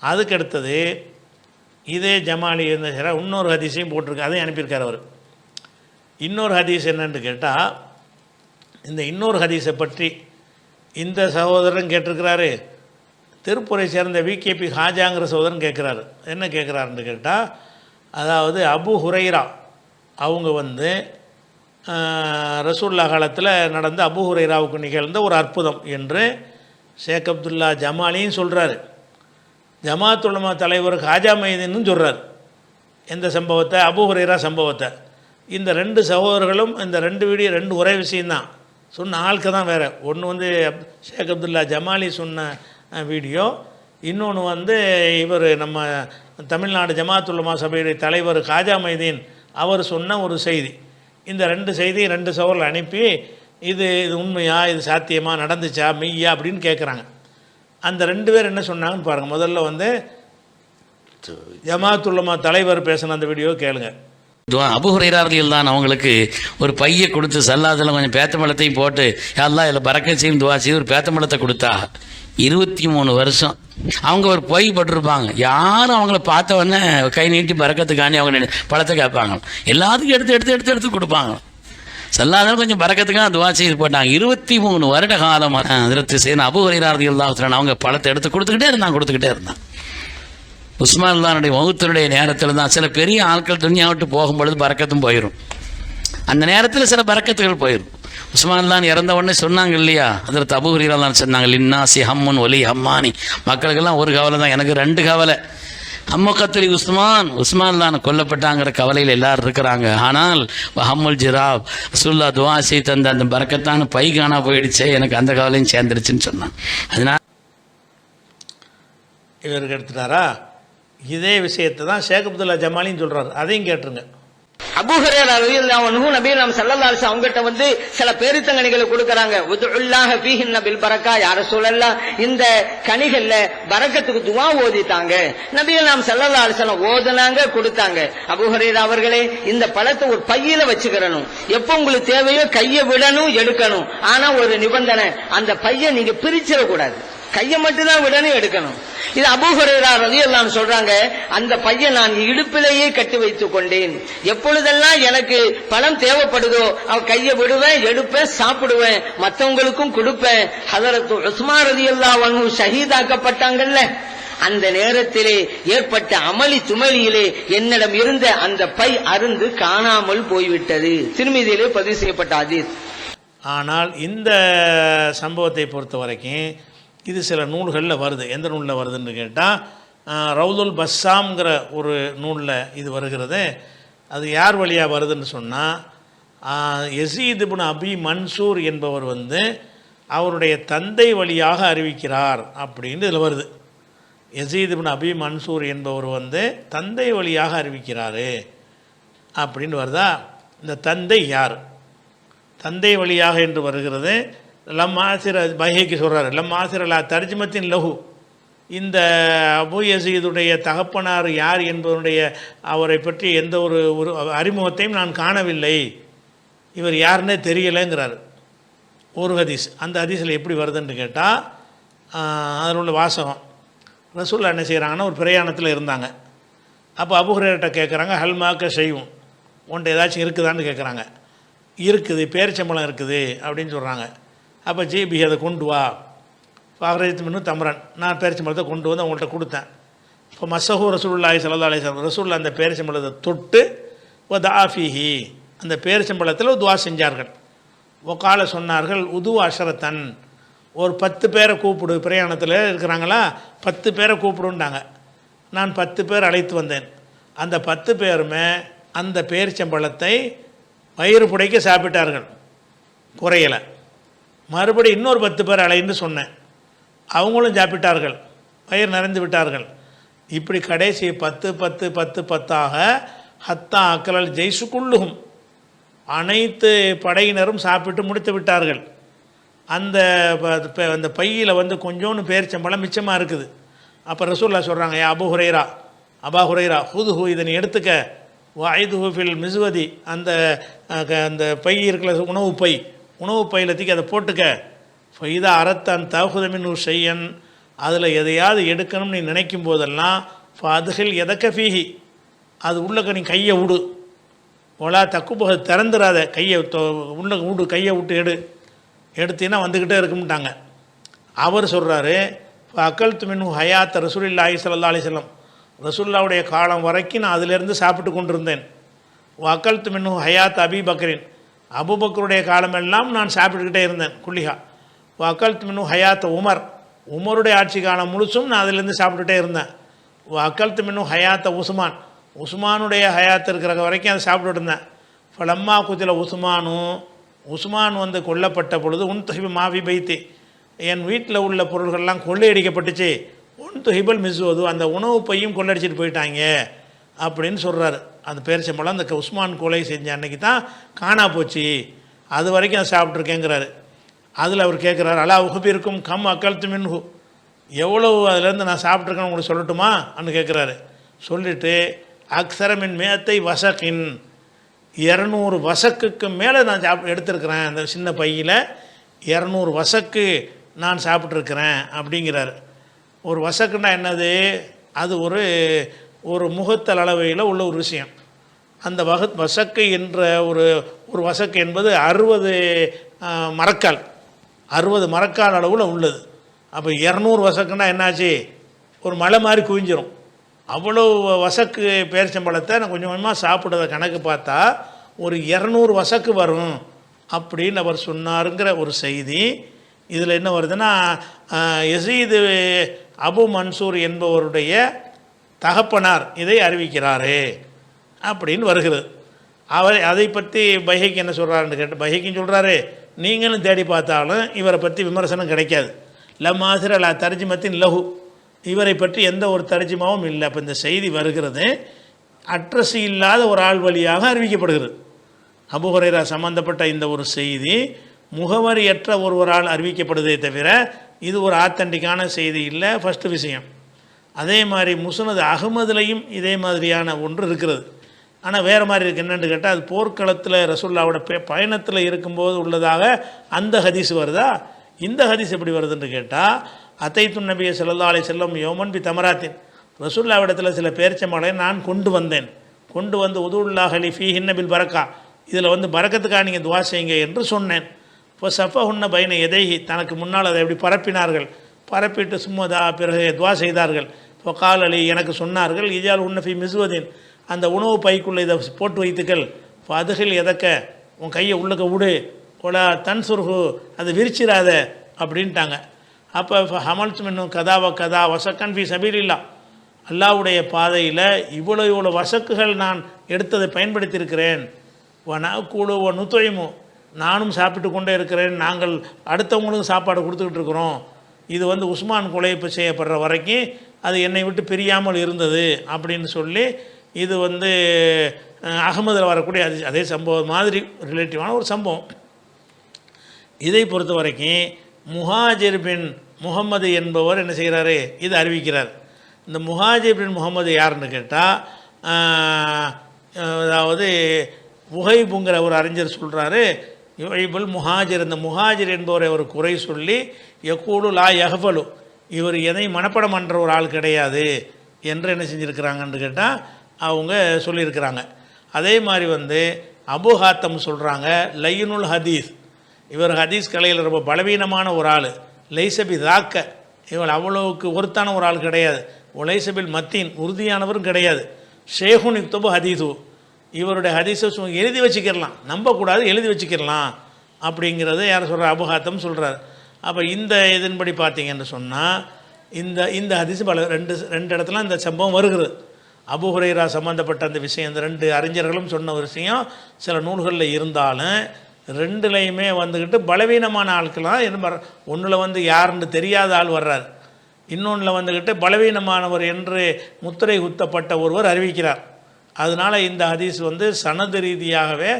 அதுக்கு அடுத்தது இதே ஜமாலி இருந்த சில இன்னொரு ஹதீஸையும் போட்டிருக்கு அதையும் அனுப்பியிருக்கார் அவர். இன்னொரு ஹதீஸ் என்னன்னு கேட்டால் இந்த இன்னொரு ஹதீஸை பற்றி இந்த சகோதரன் கேட்டிருக்கிறாரு. திருப்பூரை சேர்ந்த விகேபி ஹாஜாங்கிற சகோதரன் கேட்குறாரு. என்ன கேட்குறாருன்னு கேட்டால் அதாவது அபு ஹுரைரா அவங்க வந்து ரசூல்லா காலத்தில் நடந்த அபு ஹுரைராவுக்கு நிகழ்ந்த ஒரு அற்புதம் என்று ஷேக் அப்துல்லா ஜமாலியும் சொல்கிறாரு ஜமாத்துலமா தலைவர் ஹாஜா மைதீன்னு சொல்கிறார் எந்த சம்பவத்தை? அபுஹுரேரா சம்பவத்தை. இந்த ரெண்டு சகோதரர்களும் இந்த ரெண்டு வீடியோ ரெண்டு ஒரே விஷயந்தான் சொன்ன ஆளுக்கு தான் வேறு. ஒன்று வந்து ஷேக் அப்துல்லா ஜமாலி சொன்ன வீடியோ. இன்னொன்று வந்து இவர் நம்ம தமிழ்நாடு ஜமாத்துல்லமா சபையுடைய தலைவர் காஜா மைதீன் அவர் சொன்ன ஒரு செய்தி. இந்த ரெண்டு செய்தியும் ரெண்டு சகோதரர்கள் அனுப்பி இது இது உண்மையா இது சாத்தியமா நடந்துச்சா மெய்யா அப்படின்னு கேட்குறாங்க அந்த ரெண்டு பேர் என்ன சொன்னாங்கன்னு பாருங்கள் முதல்ல வந்து ஜமாத்துல்லமா தலைவர் பேசின அந்த வீடியோ கேளுங்க. துவா அபு தான் அவங்களுக்கு ஒரு பையை கொடுத்து சல்லாதில் கொஞ்சம் பேத்தம்பழத்தையும் போட்டு எல்லாம் இதில் பறக்க செய்யும் துவா செய்து ஒரு பேத்தம்பழத்தை கொடுத்தா? இருபத்தி மூணு வருஷம். அவங்க ஒரு பொய் பட்டிருப்பாங்க. யாரும் அவங்கள பார்த்த உடனே கை நீட்டி பறக்கிறதுக்காண்டி அவங்க பழத்தை கேட்பாங்க எல்லாத்துக்கும் எடுத்து எடுத்து எடுத்து எடுத்து கொடுப்பாங்க சல்லாதாலும் கொஞ்சம் பறக்கத்துக்காக துவா செய்து போட்டாங்க. இருபத்தி மூணு வருட காலம் அதிரத்து செய்யணும் அபு ஹுரைரார்கள் தான் அவங்க பழத்தை எடுத்து கொடுத்துக்கிட்டே இருந்தான் கொடுத்துக்கிட்டே இருந்தான் உஸ்மான் தானுடைய வகுத்தனுடைய நேரத்தில் தான் சில பெரிய ஆட்கள் துணியா விட்டு போகும்பொழுது பறக்கத்தும் போயிடும் அந்த நேரத்தில் சில பறக்கத்துகள் போயிடும் உஸ்மான் தான் இறந்த உடனே சொன்னாங்க இல்லையா? அதில் தபு தான் சொன்னாங்க லின்னாசி ஹம்முன் ஒலி ஹம்மானி. மக்களுக்கெல்லாம் ஒரு கவலை தான் எனக்கு ரெண்டு கவலை. ஹம்மக்கத்துலி உஸ்மான். உஸ்மான் தான் கொல்லப்பட்டாங்கிற கவலையில் எல்லாரும் இருக்கிறாங்க. ஆனால் ஹம்முல் ஜிராப் சுல்லா துவாசி தந்த அந்த பறக்கத்தான பை காணா போயிடுச்சே எனக்கு அந்த கவலையும் சேர்ந்துருச்சுன்னு சொன்னான். அதனால் இவருக்கு எடுத்துட்டாரா? இதே விஷயத்தை தான் ஷேக் அப்துல்லா ஜமாலின்னு சொல்கிறார் அதையும் கேட்டுருங்க. அபூஹரேரா ரலியல்லாஹு அன்ஹு நாம் ஸல்லல்லாஹு அலைஹி அவங்ககிட்ட வந்து சில பேரித்தங்கனிகளை கொடுக்கறாங்க. உதுல்லாஹ ஃபீஹின்ன பில் பரக்கா யா ரசூலல்லாஹ் இந்த கனிகள்ல பரக்கத்துக்கு துஆ ஓதிட்டாங்க நபி நாம் ஸல்லல்லாஹு அலைஹி ஓதுனாங்க கொடுத்தாங்க. அபூஹரேரா அவர்களே இந்த பழத்தை ஒரு பையில வச்சுக்கிறணும். எப்போ உங்களுக்கு தேவையோ கையை விடணும் எடுக்கணும். ஆனா ஒரு நிபந்தனை அந்த பையன் நீங்க பிரிச்சிடக்கூடாது. கையை மட்டும்தான் விடணும் எடுக்கணும். இது அபூஹரேரா எல்லாம் சொல்றாங்க அந்த பையன் நான் இடுப்பிலேயே கட்டி வைத்துக் கொண்டேன். எப்பொழுதெல்லாம் எனக்கு பணம் தேவைப்படுதோ அவன் கையை விடுவேன் எடுப்பேன் சாப்பிடுவேன் மற்றவங்களுக்கும் கொடுப்பேன். ஹதரத்து உஸ்மான் ரலியல்லாஹு அன்ஹு ஷஹீதாக்கப்பட்டாங்கல்ல. அந்த நேரத்திலே ஏற்பட்ட அமளி துமளியிலே என்னிடம் இருந்த அந்த பை அருந்து காணாமல் போய்விட்டது. திருமதியிலே பதிவு செய்யப்பட்ட ஆனால் இந்த சம்பவத்தை பொறுத்த வரைக்கும் இது சில நூல்களில் வருது. எந்த நூலில் வருதுன்னு கேட்டால் ரவுதுல் பஸ்ஸாம்ங்கிற ஒரு நூலில் இது வருகிறது. அது யார் வழியாக வருதுன்னு சொன்னால் யசீத் அபி மன்சூர் என்பவர் வந்து அவருடைய தந்தை வழியாக அறிவிக்கிறார் அப்படின்னு இதில் வருது. எசீதுபின் அபி மன்சூர் என்பவர் வந்து தந்தை வழியாக அறிவிக்கிறார் அப்படின்னு வருதா? இந்த தந்தை யார்? தந்தை வழியாக என்று வருகிறது. லம் ஆசிர பைஹைக்கு சொல்கிறார் லம் ஆசிரலா தர்ஜமத்தின் லஹு இந்த அபு யசீதுடைய தகப்பனார் யார் என்பதனுடைய அவரை பற்றி எந்த ஒரு ஒரு அறிமுகத்தையும் நான் காணவில்லை. இவர் யாருன்னே தெரியலைங்கிறார். ஒரு ஹதீஸ். அந்த ஹதீஸில் எப்படி வருதுன்னு கேட்டால் அதில் உள்ள வாசகம். ரசூல்லா என்ன செய்கிறாங்கன்னா ஒரு பிரயாணத்தில் இருந்தாங்க. அப்போ அபுஹரேட்ட கேட்குறாங்க ஹல்மாக்க செய்யும் உன்ட்ட ஏதாச்சும் இருக்குதான்னு கேட்குறாங்க இருக்குது பேரிச்சம்பழம் இருக்குது அப்படின்னு சொல்கிறாங்க அப்போ ஜிபி அதை கொண்டு வா. பாகரத்து மின்னு தமரன். நான் பேரிச்சம்பழத்தை கொண்டு வந்து அவங்கள்ட்ட கொடுத்தேன். இப்போ மசஹூ ரசூலுல்லாஹி சல்லா அலைஹி வஸல்லம் ரசூல்லா அந்த பேரிச்சம்பழத்தை தொட்டு ஓ தாஃபிஹி அந்த பேரிச்சம்பழத்தில் துவா செஞ்சார்கள். ஒக்கால சொன்னார்கள் உது அஷரத்தன். ஒரு பத்து பேரை கூப்பிடு பிரயாணத்தில் இருக்கிறாங்களா? பத்து பேரை கூப்பிடுன்ட்டாங்க நான் பத்து பேர் அழைத்து வந்தேன். அந்த பத்து பேருமே அந்த பேரிச்சம்பழத்தை வயிறு புடைக்க சாப்பிட்டார்கள். குறையலை. மறுபடி இன்னொரு பத்து பேர் அலைன்னு சொன்னேன். அவங்களும் சாப்பிட்டார்கள். பயிர் நிறைந்து விட்டார்கள். இப்படி கடைசி பத்து பத்து பத்து பத்தாக ஹத்தா அக்கலல் ஜெய்சுக்குள்ளுகும் அனைத்து படையினரும் சாப்பிட்டு முடித்து விட்டார்கள். அந்த ப- ப- அந்த பையில் வந்து கொஞ்சோண்டு பேரிச்சம்பழம் மிச்சமாக இருக்குது. அப்போ ரசூல்லா சொல்கிறாங்க ஏ அபு ஹுரைரா அபா ஹுரைரா ஹுது ஹூ இதை நீ எடுத்துக்க வாயுது ஃபில் மிசுவதி அந்த க- அந்த பை இருக்கிற உணவு பை. உணவு பையில் அதை போட்டுக்க. ஃபைதா அறத்தான் தகுதமின் செய்யன் அதில் எதையாவது எடுக்கணும்னு நீ நினைக்கும் போதெல்லாம் ஃபாதுகள் எதக்க ஃபீஹி. அது உள்ளக்க நீ கையை விடு ஒலா தக்குப்போக திறந்துடாத கையை உள்ள விடு கையை விட்டு எடு. எடுத்தீங்கன்னா வந்துக்கிட்டே இருக்கும்ட்டாங்க. அவர் சொல்கிறாரு அக்கல் துமின் ஹயாத் ரசூலில்லாஹி ஸல்லல்லாஹு அலைஹி ரசூல்லாவுடைய காலம் வரைக்கும் நான் அதிலிருந்து சாப்பிட்டு கொண்டிருந்தேன். அக்கல் துமின் ஹயாத் அபி பக்ரின். அபுபக்கருடைய காலமெல்லாம் நான் சாப்பிட்டுக்கிட்டே இருந்தேன் குள்ளிகா அக்கல் மினு ஹயாத் உமர். உமருடைய ஆட்சி காலம் முழுசும் நான் அதிலிருந்து சாப்பிட்டுட்டே இருந்தேன். அக்கல் மினு ஹயாத்த உஸ்மான். உஸ்மானுடைய ஹயாத் இருக்கிற வரைக்கும் அதை சாப்பிட்டுட்டு இருந்தேன். ஃபலம்மா குதில உஸ்மானும் உஸ்மான் வந்து கொல்லப்பட்ட பொழுது உன் துஹிபு மாவி பைத்தி. என் வீட்டில் உள்ள பொருள்கள்லாம் கொள்ளையடிக்கப்பட்டுச்சு. உன் தொஹிபல் மிஸ்வது அந்த உணவு பையும் கொள்ளடிச்சிட்டு போயிட்டாங்க அப்படின்னு சொல்கிறாரு அந்த பேரிச்சம்பழம் அந்த உஸ்மான் கொலை செஞ்ச அன்னைக்கு தான் காணா போச்சு. அது வரைக்கும் அதை சாப்பிட்ருக்கேங்கிறாரு அதில் அவர் கேட்குறாரு அலா உகுபிருக்கும் கம் அக்கழுத்து மின்ஹு. எவ்வளவு அதுலேருந்து நான் சாப்பிட்ருக்கேன்னு உங்களுக்கு சொல்லட்டுமா? அன்னு கேட்குறாரு சொல்லிவிட்டு அக்ஸரமின் மேத்தை வசக்கின். இரநூறு வசக்குக்கு மேலே நான் சாப் எடுத்திருக்கிறேன். அந்த சின்ன பையில் இரநூறு வசக்கு நான் சாப்பிட்ருக்கிறேன் அப்படிங்கிறாரு. ஒரு வசக்குன்னா என்னது? அது ஒரு ஒரு முகத்தல் அளவையில் உள்ள ஒரு விஷயம். அந்த வக வசக்கு என்ற ஒரு ஒரு வசக்கு என்பது அறுபது மரக்கால். அறுபது மரக்கால் அளவில் உள்ளது. அப்போ இரநூறு வசக்குன்னா என்னாச்சு? ஒரு மலை மாதிரி குவிஞ்சிரும். அவ்வளோ வசக்கு பேரிச்சம்பழத்தை நான் கொஞ்சம் கொஞ்சமாக சாப்பிட்றத கணக்கு பார்த்தா ஒரு இரநூறு வசக்கு வரும் அப்படின்னு அவர் சொன்னாருங்கிற ஒரு செய்தி. இதில் என்ன வருதுன்னா எசீது அபு மன்சூர் என்பவருடைய தகப்பனார் இதை அறிவிக்கிறாரே அப்படின்னு வருகிறது. அவர் அதை பற்றி பைகைக்கு என்ன சொல்கிறாருன்னு கேட்டு பைகைக்கும் சொல்கிறாரு நீங்களும் தேடி பார்த்தாலும் இவரை பற்றி விமர்சனம் கிடைக்காது. லமாசிர அல்லா தர்ஜிமத்தின் லகு இவரை பற்றி எந்த ஒரு தர்ஜிமாவும் இல்லை. அப்போ இந்த செய்தி வருகிறது. அட்ரஸ் இல்லாத ஒரு ஆள் வழியாக அறிவிக்கப்படுகிறது. அபுஹுரைரா சம்பந்தப்பட்ட இந்த ஒரு செய்தி முகவரியற்ற ஒருவரால் அறிவிக்கப்படுதே தவிர இது ஒரு ஆத்தண்டிக்கான செய்தி இல்லை. ஃபஸ்ட்டு விஷயம். அதே மாதிரி முஸ்னது அகமதுலையும் இதே மாதிரியான ஒன்று இருக்கிறது. ஆனால் வேறு மாதிரி இருக்கு. என்னென்னு கேட்டால் அது போர்க்களத்தில் ரசுல்லாவோட பே பயணத்தில் இருக்கும்போது உள்ளதாக அந்த ஹதீஸ் வருதா? இந்த ஹதீஸ் எப்படி வருதுன்னு கேட்டால் அத்தைத்து நபிய செல்லா அலை செல்லம் யோமன் பி தமராத்தின். ரசுல்லாவிடத்தில் சில பேரிச்சம்பளை நான் கொண்டு வந்தேன். கொண்டு வந்து உதுல்லா ஹலி ஃபீ ஹின்னபில் பரக்கா. இதில் வந்து பறக்கத்துக்காக நீங்கள் துவா செய்யுங்க என்று சொன்னேன். இப்போ சஃபா உன்ன பைன எதைஹி தனக்கு முன்னால் அதை எப்படி பரப்பினார்கள்? பரப்பிட்டு சும்மா பிறகு துவா செய்தார்கள். இப்போ கால் அலி எனக்கு சொன்னார்கள் இஜால் உன்னஃபி மிசுவதீன் அந்த உணவு பைக்குள்ளே இதை போட்டு வைத்துக்கள். இப்போ அதுகள் எதக்க உன் கையை உள்ளுக்க விடு கொலா தன் சுருகு அதை விரிச்சிடாத அப்படின்ட்டாங்க. அப்போ ஹமல் மின்னும் கதாவ கதா வசக்கன் ஃபி சபீலில்லா அல்லாவுடைய பாதையில் இவ்வளோ இவ்வளோ வசக்குகள் நான் எடுத்ததை பயன்படுத்தியிருக்கிறேன். வனா கூடு ஒ நுத்தொழிமு நானும் சாப்பிட்டு கொண்டே இருக்கிறேன். நாங்கள் அடுத்தவங்களுக்கும் சாப்பாடு கொடுத்துக்கிட்டு இருக்கிறோம். இது வந்து உஸ்மான் கொலை செய்யப்படுற வரைக்கும் அது என்னை விட்டு பிரியாமல் இருந்தது அப்படின்னு சொல்லி இது வந்து அகமதில் வரக்கூடிய அது அதே சம்பவம் மாதிரி ரிலேட்டிவான ஒரு சம்பவம். இதை பொறுத்த வரைக்கும் முஹாஜிர் பின் முகமது என்பவர் என்ன செய்கிறாரு? இது அறிவிக்கிறார். இந்த முஹாஜிர் பின் முகமது யாருன்னு கேட்டால் அதாவது உகைபுங்கிற ஒரு அறிஞர் சொல்கிறாரு யுஹைபுல் முஹாஜிர். இந்த முஹாஜிர் என்பவரை ஒரு குறை சொல்லி யக்கூடு லா யஹபலு இவர் எதை மனப்படம் பண்ணுற ஒரு ஆள் கிடையாது என்று என்ன செஞ்சுருக்கிறாங்கன்னு கேட்டால் அவங்க சொல்லியிருக்கிறாங்க. அதே மாதிரி வந்து அபு ஹாத்தம் சொல்கிறாங்க லைனுல் ஹதீஸ். இவர் ஹதீஸ் கலையில் ரொம்ப பலவீனமான ஒரு ஆள். லைசபி தாக்க. இவள் அவ்வளவுக்கு ஒருத்தான ஒரு ஆள் கிடையாது. ஒலைசபில் மத்தீன் உறுதியானவரும் கிடையாது. ஷேகுன் இக்தபு ஹதீஸு. இவருடைய ஹதீஸை எழுதி வச்சுக்கிடலாம். நம்பக்கூடாது எழுதி வச்சுக்கிடலாம். அப்படிங்கிறத யார் சொல்கிறார் அபகாத்தம் சொல்கிறார் அப்போ இந்த இதன்படி பார்த்தீங்கன்னு சொன்னால் இந்த இந்த ஹதீஸ் பல ரெண்டு ரெண்டு இடத்துல இந்த சம்பவம் வருகிறது. அபுஹுரைரா சம்மந்தப்பட்ட அந்த விஷயம் இந்த ரெண்டு அறிஞர்களும் சொன்ன ஒரு விஷயம் சில நூல்களில் இருந்தாலும் ரெண்டுலையுமே வந்துக்கிட்டு பலவீனமான ஆட்கள்லாம் என்ன ஒன்றில் வந்து யாருன்னு தெரியாத ஆள் வர்றார். இன்னொன்றில் வந்துக்கிட்டு பலவீனமானவர் என்று முத்திரை குத்தப்பட்ட ஒருவர் அறிவிக்கிறார். அதனால் இந்த ஹதீஸ் வந்து சனது ரீதியாகவே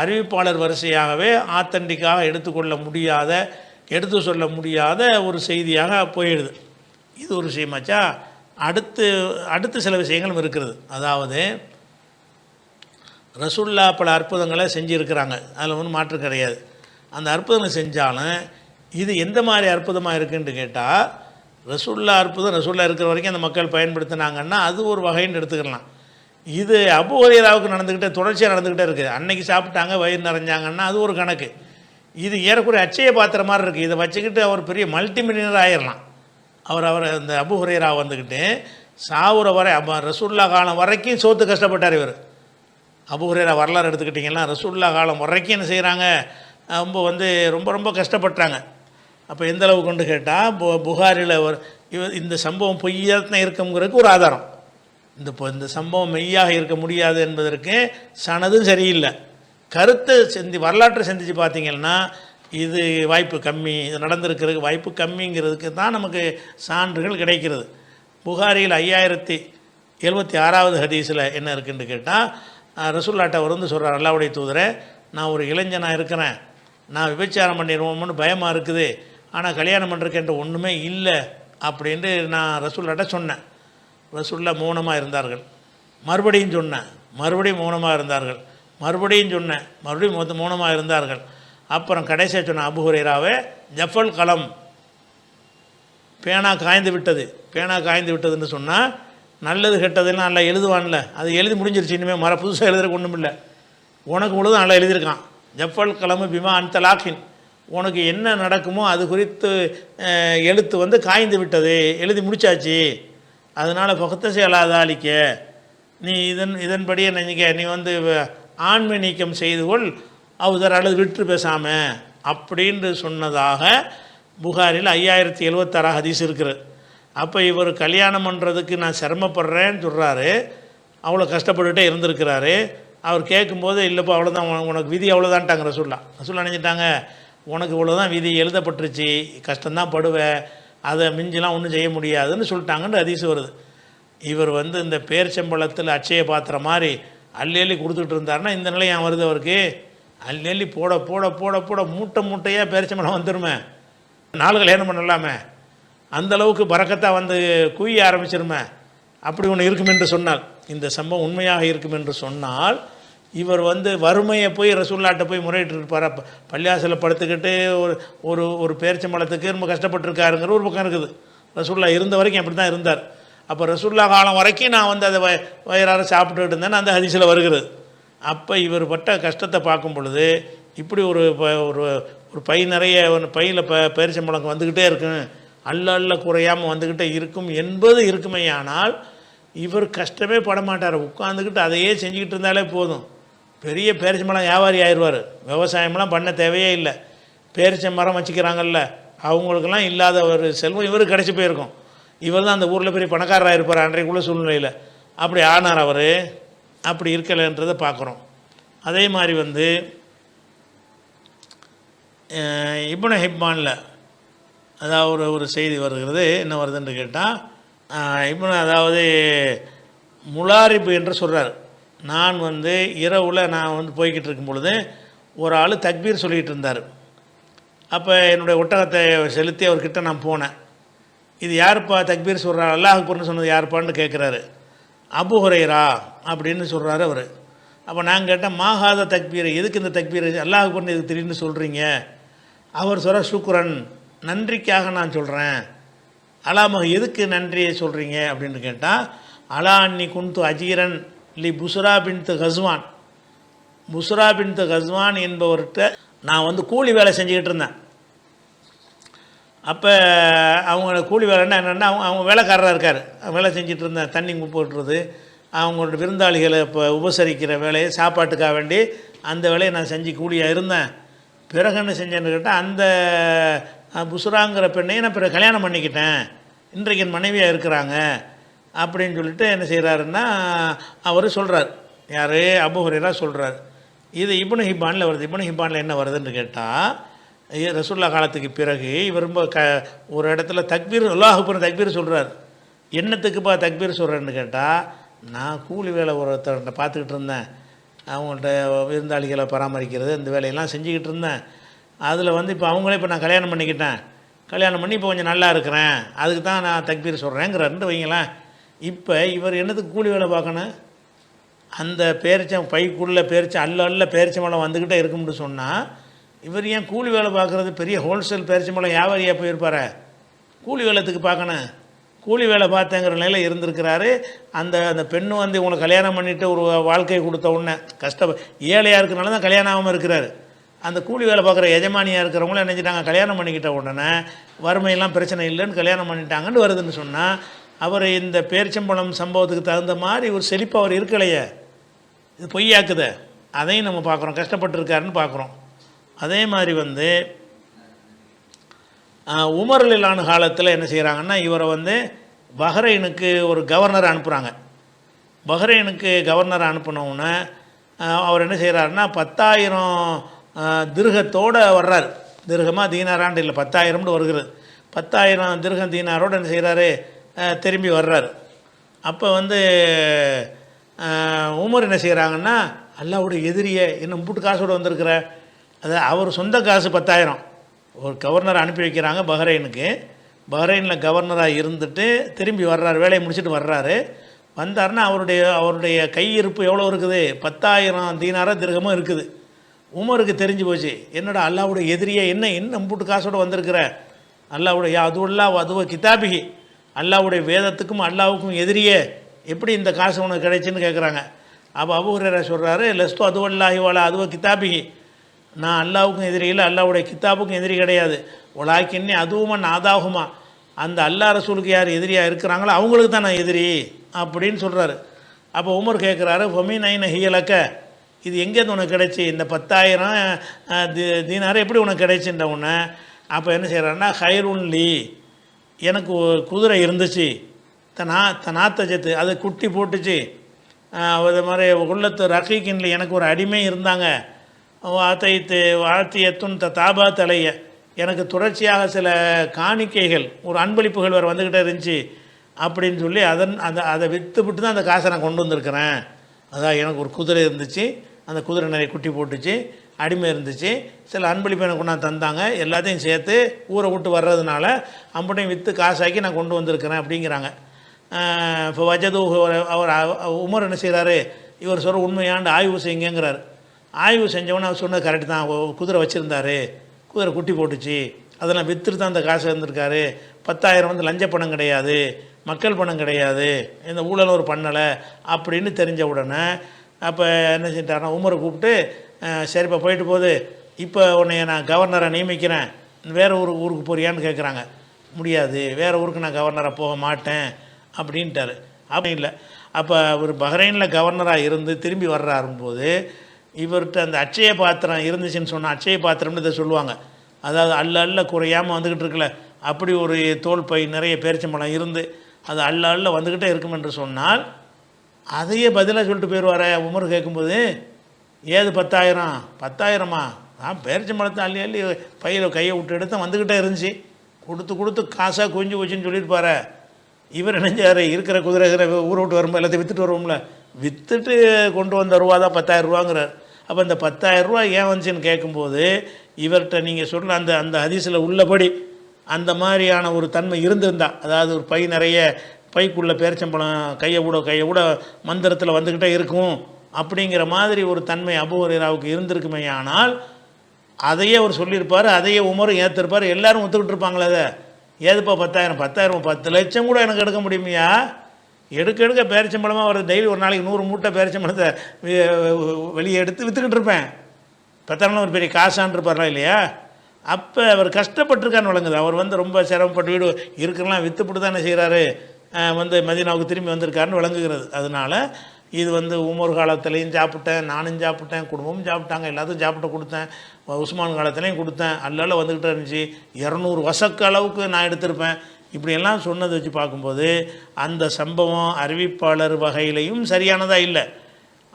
அறிவிப்பாளர் வரிசையாகவே ஆத்தண்டிக்காக எடுத்துக்கொள்ள முடியாத எடுத்து சொல்ல முடியாத ஒரு செய்தியாக போயிடுது. இது ஒரு விஷயமாச்சா அடுத்து அடுத்து சில விஷயங்களும் இருக்கிறது. அதாவது ரசுல்லா பல அற்புதங்களை செஞ்சுருக்கிறாங்க. அதில் ஒன்றும் மாற்று கிடையாது. அந்த அற்புதங்களை செஞ்சாலும் இது எந்த மாதிரி அற்புதமாக இருக்குன்னு கேட்டால் ரசுல்லா அற்புதம் ரசுல்லா இருக்கிற வரைக்கும் அந்த மக்கள் பயன்படுத்தினாங்கன்னா அது ஒரு வகைன்னு எடுத்துக்கலாம். இது அபுஹரேராவுக்கு நடந்துக்கிட்டே தொடர்ச்சியாக நடந்துக்கிட்டே இருக்குது அன்னைக்கு சாப்பிட்டாங்க வயிறு நிறைஞ்சாங்கன்னா அது ஒரு கணக்கு. இது ஏறக்குறைய அச்சய பாத்திரம் மாதிரி இருக்குது இதை வச்சுக்கிட்டு அவர் பெரிய மல்டி மில்லியனர் ஆயிடலாம் அவர் அவர் இந்த அபு வந்துக்கிட்டு சாவுற வரை அப்போ ரசூல்லா காலம் வரைக்கும் சோத்து கஷ்டப்பட்டார் இவர். அபு வரலாறு எடுத்துக்கிட்டிங்கன்னா ரசூல்லா காலம் வரைக்கும் என்ன செய்கிறாங்க ரொம்ப வந்து ரொம்ப ரொம்ப கஷ்டப்பட்டாங்க. அப்போ எந்தளவு கொண்டு கேட்டால் பு புகாரில் ஒரு இந்த சம்பவம் பொய்யாத்தான் இருக்குங்கிறதுக்கு ஒரு ஆதாரம். இந்த இப்போ இந்த சம்பவம் மெய்யாக இருக்க முடியாது என்பதற்கு சனதும் சரியில்லை. கருத்தை சிந்தி வரலாற்றை சிந்திச்சு பார்த்தீங்கன்னா இது வாய்ப்பு கம்மி இது நடந்திருக்கிறதுக்கு வாய்ப்பு கம்மிங்கிறதுக்கு தான் நமக்கு சான்றுகள் கிடைக்கிறது. புகாரியில் ஐயாயிரத்தி எழுபத்தி ஆறாவது ஹதீஸில் என்ன இருக்குன்னு கேட்டால் ரசூல்லாட்டை அவர் வந்து சொல்கிறார் அல்லாவுடைய தூதரை நான் ஒரு இளைஞனாக இருக்கிறேன். நான் விபச்சாரம் பண்ணிடுவோம்னு பயமாக இருக்குது. ஆனால் கல்யாணம் பண்ணுறதுக்கு ஒன்றுமே இல்லை அப்படின்ட்டு நான் ரசூல்லாட்ட சொன்னேன். ரசூல்லா மௌனமாக இருந்தார்கள். மறுபடியும் சொன்னேன் மறுபடியும் மௌனமாக இருந்தார்கள். மறுபடியும் சொன்னேன் மறுபடியும் மொத்த மௌனமாக இருந்தார்கள். அப்புறம் கடைசியாக சொன்ன அபுஹுரேராவே ஜஃபல் கலம். பேனா காய்ந்து விட்டது. பேனா காய்ந்து விட்டதுன்னு சொன்னால் நல்லது கெட்டதுன்னு நல்லா எழுதுவான்ல. அது எழுதி முடிஞ்சிருச்சு இனிமேல் மர புதுசாக எழுதுறதுக்கு ஒன்றும் இல்லை உனக்கு முழுதும் நல்லா எழுதியிருக்கான். ஜஃபல் கலமு பிமா அன்தலாக்கின் உனக்கு என்ன நடக்குமோ அது குறித்து எழுத்து வந்து காய்ந்து விட்டது. எழுதி முடிச்சாச்சு. அதனால் பகுத்த செயலாதாளிக்க. நீ இதன் இதன்படியே நினைக்க? நீ வந்து ஆண்மை நீக்கம் செய்து கொள் அவதர் அல்லது விற்று பேசாம அப்படின்னு சொன்னதாக புகாரில் ஐயாயிரத்தி எழுவத்தாறா ஹதீஸ் இருக்கிறது அப்போ இவர் கல்யாணம் பண்ணுறதுக்கு நான் சிரமப்படுறேன்னு சொல்கிறாரு அவ்வளோ கஷ்டப்பட்டுகிட்டே இருந்திருக்கிறாரு. அவர் கேட்கும்போது இல்லைப்பா அவ்வளோதான் உனக்கு விதி அவ்வளோதான்ட்டாங்க சொல்லலாம் சொல்ல நினைச்சிட்டாங்க உனக்கு இவ்வளோதான் விதி எழுதப்பட்டுருச்சு. கஷ்டம்தான் படுவேன் அதை மிஞ்சிலாம் ஒன்றும் செய்ய முடியாதுன்னு சொல்லிட்டாங்கன்னு ஹதீஸ் வருது. இவர் வந்து இந்த பேர்ச்சம்பளத்தில் அச்சய பாத்திரம் மாதிரி அள்ளி அள்ளி கொடுத்துட்டு இருந்தாருன்னா இந்த நிலை ஏன் வருது அவருக்கு? அள்ளி போட போட போட போட மூட்டை மூட்டையாக பேரிச்சம்பளம் வந்துருமே. நாலு கல்யாணம் பண்ணலாமே. அந்த அளவுக்கு பறக்கத்தா வந்து குய்ய ஆரம்பிச்சிருமே. அப்படி ஒன்று இருக்கும் என்று சொன்னால் இந்த சம்பவம் உண்மையாக இருக்கும் என்று சொன்னால் இவர் வந்து வறுமையை போய் ரசூல்லாட்டை போய் முறையிட்டு இருப்பார் பள்ளியாசில் படுத்துக்கிட்டு ஒரு ஒரு ஒரு பேரிச்சம்பளத்துக்கு ரொம்ப கஷ்டப்பட்டுருக்காருங்கிற ஒரு பக்கம் இருக்குது. ரசூல்லா இருந்த வரைக்கும் அப்படி தான் இருந்தார். அப்போ ரசூல்லா காலம் வரைக்கும் நான் வந்து அதை வய வயிறார சாப்பிட்டுட்டு இருந்தேன்னு அந்த ஹதிசில் வருகிறது. அப்போ இவர் பட்ட கஷ்டத்தை பார்க்கும் பொழுது இப்படி ஒரு ப- ஒரு ஒரு பை நிறைய ஒன்று பையில் ப பேரிச்சம்பளம் வந்துக்கிட்டே இருக்கும். அல்ல அல்ல குறையாமல் வந்துக்கிட்டே இருக்கும் என்பது இருக்குமேயானால் இவர் கஷ்டமே படமாட்டார். உட்காந்துக்கிட்டு அதையே செஞ்சுக்கிட்டு இருந்தாலே போதும். பெரிய பேரிச்சம்பழம் வியாபாரி ஆயிடுவார். விவசாயம்லாம் பண்ண தேவையே இல்லை. பேரிச்ச மரம் வச்சுக்கிறாங்கல்ல அவங்களுக்கெல்லாம் இல்லாத ஒரு செல்வம் இவருக்கு கிடச்சி போயிருக்கும். இவர் தான் அந்த ஊரில் பெரிய பணக்காரராக இருப்பார் அன்றைக்குள்ள சூழ்நிலையில். அப்படி ஆனார் அவர். அப்படி இருக்கலைன்றதை பார்க்குறோம். அதே மாதிரி வந்து அஹ், இப்னு அதாவது ஒரு ஒரு செய்தி வருகிறது. என்ன வருதுன்னு கேட்டால் இப்னு அதாவது முலாரிப்பு என்று சொல்கிறார் நான் வந்து இரவில் நான் வந்து போய்கிட்டு இருக்கும் பொழுது ஒரு ஆள் தக்பீர் சொல்லிகிட்டு இருந்தார் அப்போ என்னுடைய ஒட்டகத்தை செலுத்தி அவர்கிட்ட நான் போனேன். இது யாருப்பா தக்பீர் சொல்கிறார் அல்லாஹ் அக்பர்னு சொன்னது யாருப்பான்னு கேட்குறாரு அபு ஹுரைரா அப்படின்னு சொல்கிறாரு அவர். அப்போ நான் கேட்டேன் மாகாத தக்பீர்? எதுக்கு இந்த தக்பீர்? அல்லாஹ் இது திடீர்னு சொல்கிறீங்க அவர் சொல்கிற சுக்ரன் நன்றிக்காக நான் சொல்கிறேன் அலாமக எதுக்கு நன்றியை சொல்கிறீங்க அப்படின்னு கேட்டால் அலா அன்னி குந்து அஜீரன் லி புசுரா பின்த்து கஸ்வான். புசுரா பின்த்து கஸ்வான் என்பவர்கிட்ட நான் வந்து கூலி வேலை செஞ்சுக்கிட்டு இருந்தேன். அப்போ அவங்க கூலி வேலைன்னா என்னென்னா அவங்க அவங்க வேலைக்காரராக இருக்கார். வேலை செஞ்சுட்டு இருந்தேன் தண்ணி போட்டுறது அவங்களோட விருந்தாளிகளை இப்போ உபசரிக்கிற வேலையை சாப்பாட்டுக்காக வேண்டி அந்த வேலையை நான் செஞ்சு கூலியாக இருந்தேன். பிறகு என்ன செஞ்சேன்னு கேட்டால் அந்த புசுராங்கிற பெண்ணையும் நான் பிறகு கல்யாணம் பண்ணிக்கிட்டேன். இன்றைக்கு என் மனைவியாக இருக்கிறாங்க. அப்படின்னு சொல்லிட்டு என்ன செய்கிறாருன்னா அவர் சொல்கிறார் யார்? அபுஹரேரா சொல்கிறார் இது இப்னு ஹிப்பானில் வருது. இப்னு ஹிபானில் என்ன வருதுன்னு கேட்டால் ரசுல்லா காலத்துக்கு பிறகு இவர் ரொம்ப க ஒரு இடத்துல தக்பீர் அல்லாஹுப்புறம் தக்பீர் சொல்கிறார் என்னத்துக்குப்பா தக்பீர் சொல்கிறேன்னு கேட்டால் நான் கூலி வேலை ஒருத்தர்கிட்ட பார்த்துக்கிட்டு இருந்தேன். அவங்கள்ட்ட விருந்தாளிகளை பராமரிக்கிறது இந்த வேலையெல்லாம் செஞ்சுக்கிட்டு இருந்தேன். அதில் வந்து இப்போ அவங்களே இப்போ நான் கல்யாணம் பண்ணிக்கிட்டேன். கல்யாணம் பண்ணி இப்போ கொஞ்சம் நல்லா இருக்கிறேன். அதுக்கு தான் நான் தக்பீர் சொல்கிறேங்கிறாருன்ட்டு வைங்களேன். இப்போ இவர் என்னத்துக்கு கூலி வேலை பார்க்கணும்? அந்த பேரிச்சம் பைக்குள்ளே பேரிச்சம் அல்ல அல்ல பேரிச்சம்பழம் வந்துக்கிட்டே இருக்கும்னு சொன்னால் இவர் ஏன் கூலி வேலை பார்க்குறது? பெரிய ஹோல்சேல் பேரிச்சம்பழம் வியாபாரியாக போயிருப்பார. கூலி வேலைத்துக்கு பார்க்கணும். கூலி வேலை பார்த்தேங்கிற நிலையில் இருந்திருக்கிறாரு. அந்த அந்த பெண்ணு வந்து உங்களை கல்யாணம் பண்ணிட்டு ஒரு வாழ்க்கையை கொடுத்த உடனே கஷ்ட ஏழையாக இருக்கிறனால தான் கல்யாணம் ஆகாமல் இருக்கிறாரு. அந்த கூலி வேலை பார்க்குற எஜமானியாக இருக்கிறவங்கள நினைச்சிட்டாங்க கல்யாணம் பண்ணிக்கிட்ட உடனே வறுமையெல்லாம் பிரச்சனை இல்லைன்னு கல்யாணம் பண்ணிட்டாங்கன்னு வருதுன்னு சொன்னால் அவர் இந்த பேரிச்சம்பழம் சம்பவத்துக்கு தகுந்த மாதிரி ஒரு செழிப்பு அவர் இருக்கலையே. இது பொய்யாக்குத. அதையும் நம்ம பார்க்குறோம். கஷ்டப்பட்டுருக்காருன்னு பார்க்குறோம். அதே மாதிரி வந்து ஆஹ், உமர்லிலான காலத்தில் என்ன செய்கிறாங்கன்னா இவரை வந்து பஹ்ரைனுக்கு ஒரு கவர்னர் அனுப்புகிறாங்க பஹ்ரைனுக்கு கவர்னர் அனுப்பினவுடனே அவர் என்ன செய்கிறாருன்னா பத்தாயிரம் திருகத்தோடு வர்றார். திருகமாக தீனாராண்டு இல்லை பத்தாயிரம்னு வருகிறது. பத்தாயிரம் திருகம் தீனாரோடு என்ன செய்கிறாரு திரும்பி வர்றார். அப்போ வந்து உமர் என்ன செய்கிறாங்கன்னா அல்லாவுடைய எதிரியே என்ன முட்டு காசோடு வந்திருக்கிற? அது அவர் சொந்த காசு பத்தாயிரம். ஒரு கவர்னரை அனுப்பி வைக்கிறாங்க பஹ்ரைனுக்கு. பஹ்ரைனில் கவர்னராக இருந்துட்டு திரும்பி வர்றாரு வேலையை முடிச்சுட்டு வர்றாரு. வந்தாருன்னா அவருடைய அவருடைய கையிருப்பு எவ்வளோ இருக்குது? பத்தாயிரம் தீனாரா திருகமும் இருக்குது. உமருக்கு தெரிஞ்சு போச்சு என்னடா அல்லாவுடைய எதிரியே என்ன என்ன மூட்டு காசோடு வந்திருக்கிற? அல்லாவுடைய அதுவும் அதுவல்லா அதுவ கிதாபிகி அல்லாவுடைய வேதத்துக்கும் அல்லாவுக்கும் எதிரியே. எப்படி இந்த காசு உனக்கு கிடைச்சின்னு கேட்குறாங்க அப்போ அபுஹரேரா சொல்கிறாரு லெஸ்தோ அதுவல்லாஹி வாழா அதுவோ கித்தாபிகி நான் அல்லாவுக்கும் எதிரி இல்லை அல்லாவுடைய கித்தாபுக்கும் எதிரி கிடையாது. உலாக்கின்னே அதுவுமா நாதாகுமா. அந்த அல்லா ரசூலுக்கு யார் எதிரியாக இருக்கிறாங்களோ அவங்களுக்கு தான் நான் எதிரி அப்படின்னு சொல்கிறாரு அப்போ உமர் கேட்குறாரு ஃபமீன் ஐன ஹியலக்க இது எங்கேருந்து உனக்கு கிடைச்சி? இந்த பத்தாயிரம் தி- தீனாரம் எப்படி உனக்கு கிடைச்சின்ற உன்னை? அப்போ என்ன செய்கிறாருன்னா ஹைருன்லி எனக்கு ஒரு குதிரை இருந்துச்சு. தனா தனாத்தஜத்து அது குட்டி போட்டுச்சு. அது மாதிரி உள்ளத்து ரகீக்கின்ல எனக்கு ஒரு அடிமை இருந்தாங்க. அத்தைத்து வாழ்த்தியத்துன் த தாபா தலைய. எனக்கு தொடர்ச்சியாக சில காணிக்கைகள் ஒரு அன்பளிப்புகள் வேறு வந்துக்கிட்டே இருந்துச்சு. அப்படின்னு சொல்லி அதன் அந்த அதை விற்றுவிட்டு தான் அந்த காசை நான் கொண்டு வந்திருக்கிறேன். அதான் எனக்கு ஒரு குதிரை இருந்துச்சு. அந்த குதிரை நிறைய குட்டி போட்டுச்சு. அடிமை இருந்துச்சு. சில அன்பளிப்பு எனக்கு கொண்டாந்து தந்தாங்க. எல்லாத்தையும் சேர்த்து ஊரை விட்டு வர்றதுனால அம்பட்டையும் விற்று காசாக்கி நான் கொண்டு வந்திருக்கிறேன் அப்படிங்கிறாங்க. இப்போ வஜது அவர் உமர் என்ன செய்கிறாரு இவர் சொல்கிற உண்மையாண்டு ஆய்வு செய்யுங்கிறார். ஆய்வு செஞ்சவொன்னே அவர் சொன்னது கரெக்டு தான். குதிரை வச்சுருந்தாரு. குதிரை குட்டி போட்டுச்சு. அதெல்லாம் விற்று தான் அந்த காசு இருந்திருக்காரு. பத்தாயிரம் வந்து லஞ்ச பணம் கிடையாது. மக்கள் பணம் கிடையாது. இந்த ஊழல் ஒரு பண்ணலை அப்படின்னு தெரிஞ்ச உடனே அப்போ என்ன செஞ்சிட்டாருன்னா உமரை கூப்பிட்டு சரிப்பா போயிட்டு போகுது. இப்போ உன்னைய நான் கவர்னரை நியமிக்கிறேன். வேறு ஊர் ஊருக்கு போறியான்னு கேட்குறாங்க முடியாது. வேறு ஊருக்கு நான் கவர்னராக போக மாட்டேன். அப்படின்ட்டாரு. அப்படி இல்லை. அப்போ அவர் பஹ்ரைனில் கவர்னராக இருந்து திரும்பி வர்றாரும்போது இவர்கிட்ட அந்த அட்சய பாத்திரம் இருந்துச்சுன்னு சொன்னால் அச்சய பாத்திரம்னு இதை சொல்லுவாங்க. அதாவது அல்ல அல்ல குறையாமல் வந்துக்கிட்டு இருக்குல்ல. அப்படி ஒரு தோல் பை நிறைய பேரிச்சம்பழம் இருந்து அது அல்ல அல்ல வந்துக்கிட்டே இருக்கும் என்று சொன்னால் அதையே பதிலாக சொல்லிட்டு போயிடுவார. உமர் கேட்கும்போது ஏது பத்தாயிரம்? பத்தாயிரமா? நான் பேரிச்சம்பழத்தை அள்ளி அள்ளி பையில் கையை விட்டு எடுத்து வந்துக்கிட்டே இருந்துச்சு. கொடுத்து கொடுத்து காசாக குஞ்சு போச்சுன்னு சொல்லியிருப்பாரு இவர் நினைஞ்சார் இருக்கிற குதிரை ஊரை விட்டு வரும்போது எல்லாத்தையும் விற்றுட்டு வருவோம்ல. விற்றுட்டு கொண்டு வந்த ரூபா தான் பத்தாயிரம் ரூபாங்கிறார். அப்போ இந்த பத்தாயிரம் ரூபா ஏன் வந்துச்சுன்னு கேட்கும்போது இவர்கிட்ட நீங்கள் சொல்ல அந்த அந்த ஹதீஸில் உள்ளபடி அந்த மாதிரியான ஒரு தன்மை இருந்திருந்தா அதாவது ஒரு பை நிறைய பைக்குள்ளே பேரிச்சம்பழம் கையை விட கையை விட மந்திரத்தில் வந்துக்கிட்டே இருக்கும். அப்படிங்கிற மாதிரி ஒரு தன்மை அபுஹரேராவுக்கு இருந்திருக்குமே ஆனால் அதையே அவர் சொல்லியிருப்பார் அதையே உமரும் ஏற்றிருப்பார் எல்லாரும் ஒத்துக்கிட்டு இருப்பாங்களே அதை. ஏதுப்பா பத்தாயிரம்? பத்தாயிரம் பத்து லட்சம் கூட எனக்கு எடுக்க முடியுமையா? எடுக்க எடுக்க பேரிச்சம்பழமாக வருது. டெய்லி ஒரு நாளைக்கு நூறு மூட்டை பேரிச்சம்பழத்தை வெளியே எடுத்து விற்றுக்கிட்டு இருப்பேன் பத்தாயிரம் ஒரு பெரிய காசான்ருப்பார்லாம் இருப்பாரா இல்லையா? அப்போ அவர் கஷ்டப்பட்டிருக்கான்னு வழங்குது அவர் வந்து ரொம்ப சிரமப்பட்டு வீடு இருக்கலாம் விற்றுப்பட்டு தானே செய்கிறாரு வந்து மதினாவுக்கு திரும்பி வந்திருக்காருன்னு விளங்குகிறது. அதனால் இது வந்து உமர் காலத்துலேயும் சாப்பிட்டேன் நானும் சாப்பிட்டேன் குடும்பமும் சாப்பிட்டாங்க எல்லாத்துக்கும் சாப்பிட்டு கொடுத்தேன் உஸ்மான் காலத்துலேயும் கொடுத்தேன் அல்லால வந்துக்கிட்டே இருந்துச்சு. இரநூறு வசக்கு அளவுக்கு நான் எடுத்திருப்பேன். இப்படியெல்லாம் சொன்னதை வச்சு பார்க்கும்போது அந்த சம்பவம் அறிவிப்பாளர் வகையிலையும் சரியானதாக இல்லை.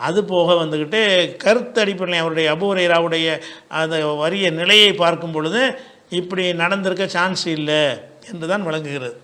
அது போக வந்துக்கிட்டு கருத்து அடிப்படையில் அவருடைய அபுரையராவுடைய அந்த வரிய நிலையை பார்க்கும் பொழுது இப்படி நடந்திருக்க சான்ஸ் இல்லை என்று தான் விளங்குகிறது.